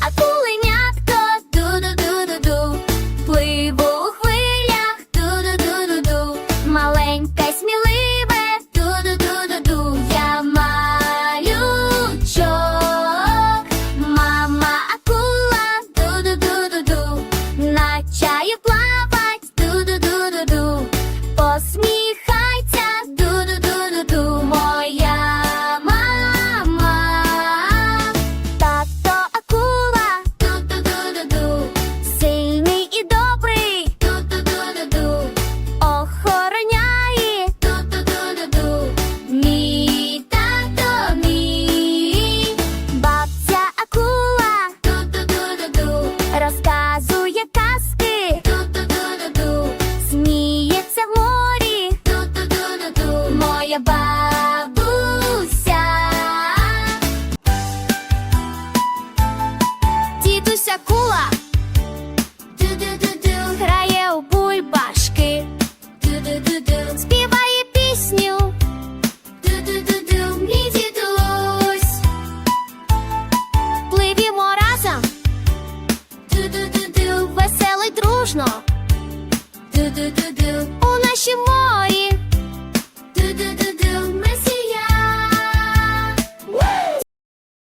a todos. Моя бабуся. Дідуся кула Ду-ду-ду-ду. грає у бульбашки. Ду-ду-ду-ду. Співає пісню. Ду-ду-ду-ду. Мій дідусь. Пливімо разом. Ду-ду-ду-ду. Весело й дружно. Ду-ду-ду-ду. У нашім морі